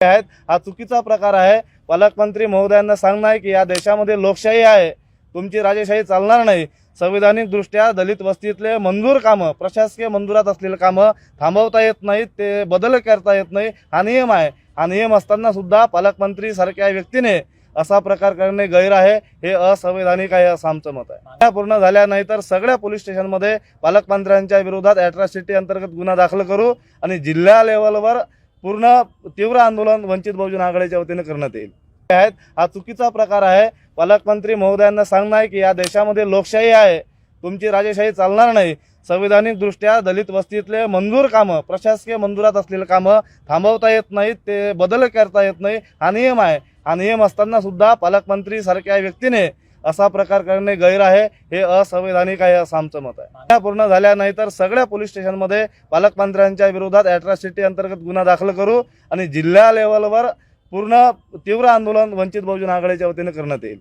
आहेत. हा चुकीचा प्रकार आहे. पालकमंत्री महोदयांना सांगणं आहे की या देशामध्ये लोकशाही आहे. तुमची राजेशाही चालणार नाही. संविधानिक दृष्ट्या दलित वस्तीतले मंजूर कामं प्रशासकीय मंजुरात असलेले कामं थांबवता येत नाहीत ते बदल करता येत नाही. हा नियम आहे. हा नियम असताना सुद्धा पालकमंत्री सारख्या व्यक्तीने असा प्रकार करणे गैर आहे. हे असंवैधानिक आहे असं आमचं मत आहे. पूर्ण झाल्या नाही तर सगळ्या पोलीस स्टेशनमध्ये पालकमंत्र्यांच्या विरोधात अॅट्रॉसिटी अंतर्गत गुन्हा दाखल करू आणि जिल्हा लेवलवर पूर्ण तीव्र आंदोलन वंचित बहुजन आघाडीच्या वतीने करण्यात येईल. आहेत हा चुकीचा प्रकार आहे. पालकमंत्री महोदयांना सांगणं आहे की या देशामध्ये लोकशाही आहे. तुमची राजेशाही चालणार नाही. संविधानिक दृष्ट्या दलित वस्तीतले मंजूर कामं प्रशासकीय मंजुरात असलेले कामं थांबवता येत नाहीत ते बदल करता येत नाही. हा नियम आहे. हा नियम असताना सुद्धा पालकमंत्री सारख्या व्यक्तीने असा प्रकार करणे गैर आहे. हे असंवैधानिक आहे असं आमचं मत आहे. पूर्ण झाल्या नाही तर सगळ्या पोलीस स्टेशनमध्ये पालकमंत्र्यांच्या विरोधात अॅट्रॉसिटी अंतर्गत गुन्हा दाखल करू आणि जिल्हा लेवलवर पूर्ण तीव्र आंदोलन वंचित बहुजन आघाडीच्या वतीने करण्यात येईल.